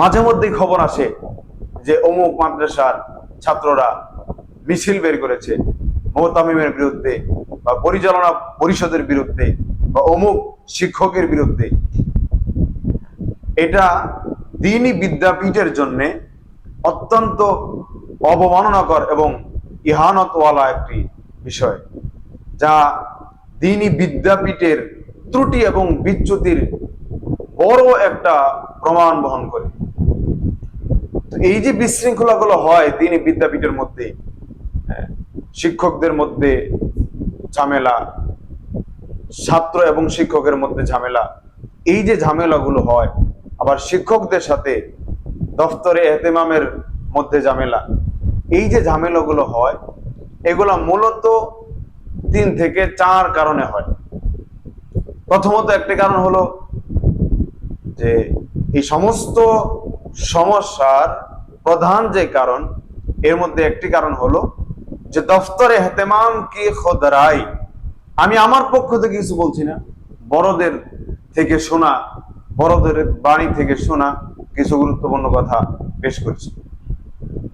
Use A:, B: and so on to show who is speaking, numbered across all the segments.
A: মাঝে মধ্যেই খবর আসে যে অমুক মাদ্রাসার ছাত্ররা মিছিল বের করেছে মোহতামিমের বিরুদ্ধে বা পরিচালনা পরিষদের বিরুদ্ধে বা অমুক শিক্ষকের বিরুদ্ধে। এটা দিনই বিদ্যাপীঠের জন্য অত্যন্ত অবমাননাকর এবং ইহানতওয়ালা একটি বিষয়, যা দিনই বিদ্যাপীঠের ত্রুটি এবং বিচ্যুতির বড় একটা প্রমাণ বহন করে। তো এই যে বিশৃঙ্খলাগুলো হয় দিনই বিদ্যাপীঠের মধ্যে হ্যাঁ, শিক্ষকদের মধ্যে ঝামেলা ছাত্র এবং শিক্ষকের মধ্যে ঝামেলা এই যে ঝামেলাগুলো হয় আবার শিক্ষকদের সাথে দফতরে এহতেমামের মধ্যে ঝামেলা এই যে ঝামেলাগুলো হয় এগুলো মূলত তিন থেকে চার কারণে হয়। প্রথমত একটি কারণ হলো যে এই সমস্ত সমস্যার প্রধান যে কারণ, এর মধ্যে একটি কারণ হলো যে দফতরে হেতেমাম কি খোদরাই? আমি আমার পক্ষ থেকে কিছু বলছি না। বড়দের থেকে শোনা, বড়দের বাণী থেকে শোনা কিছু গুরুত্বপূর্ণ কথা পেশ করছি।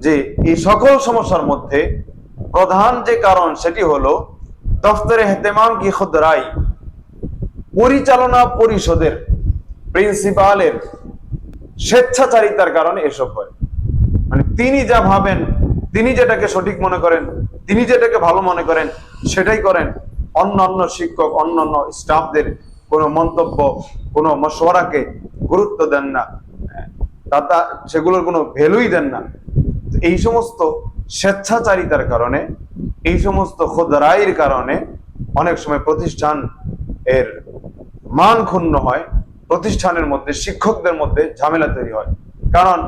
A: যে এই সকল সমস্যার মধ্যে প্রধান যে কারণ সেটি হলো দফতরে হেতেমাম কি খোদরাই? পরিচালনা পরিষদের প্রিন্সিপালের স্বেচ্ছাচারিতার কারণে এসব হয়। মানে তিনি যা ভাবেন, তিনি যেটাকে সঠিক মনে করেন, তিনি যেটাকে ভালো মনে করেন, সেটাই করেন। অন্যান্য শিক্ষক, অন্যান্য স্টাফদের কোনো মন্তব্য, কোনো মশওয়ারাকে গুরুত্ব দেন না। তাতা, সেগুলোর কোনো ভ্যালুই দেন না। এই সমস্ত স্বেচ্ছাচারিতার কারণে, এই সমস্ত খোদরাইয়ের কারণে অনেক সময় প্রতিষ্ঠান এর মান ক্ষুণ্ণ হয়। প্রতিষ্ঠানের মধ্যে, শিক্ষকদের মধ্যে ঝামেলা তৈরি হয়। কারণ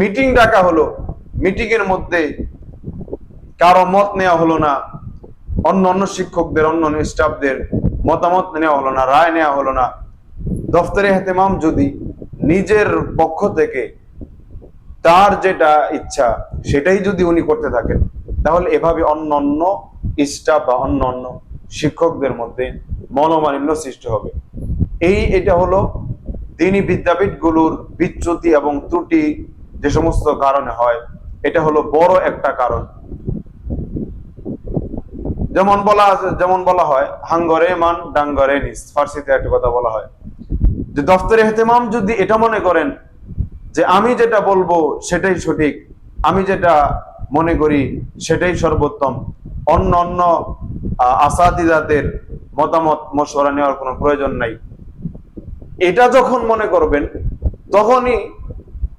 A: মিটিং ডাকা হলো মিটিং এর মধ্যে কারও মত নেওয়া হলো না, অন্য অন্য শিক্ষকদের, অন্য অন্য স্টাফদের মতামত নেওয়া হলো না, রায় নেওয়া হলো না। দফতরে হেতেমাম যদি নিজের পক্ষ থেকে তার যেটা ইচ্ছা, সেটাই যদি উনি করতে থাকেন, তাহলে এভাবে অন্য অন্য স্টাফ বা অন্য অন্য শিক্ষকদের মধ্যে মনোমালিন্য সৃষ্টি হবে। এই এটা হলো দিনী বিদ্যাপীঠগুলোর বিচ্যুতি এবং ত্রুটি যে সমস্ত কারণে হয়, এটা হলো বড় একটা কারণ। যেমন বলা আছে, যেমন বলা হয়, হাঙ্গরে মান, ডাঙ্গরে নিস ফার্সিতে একটা কথা বলা হয়। যে দফতরে হেতেমাম যদি এটা মনে করেন, যে আমি যেটা বলব সেটাই সঠিক, আমি যেটা মনে করি সেটাই সর্বোত্তম অন্য অন্য আসাদিদাদের মতামত মশওয়ারা নেওয়ার কোনো প্রয়োজন নাই। এটা যখন মনে করবেন তখনই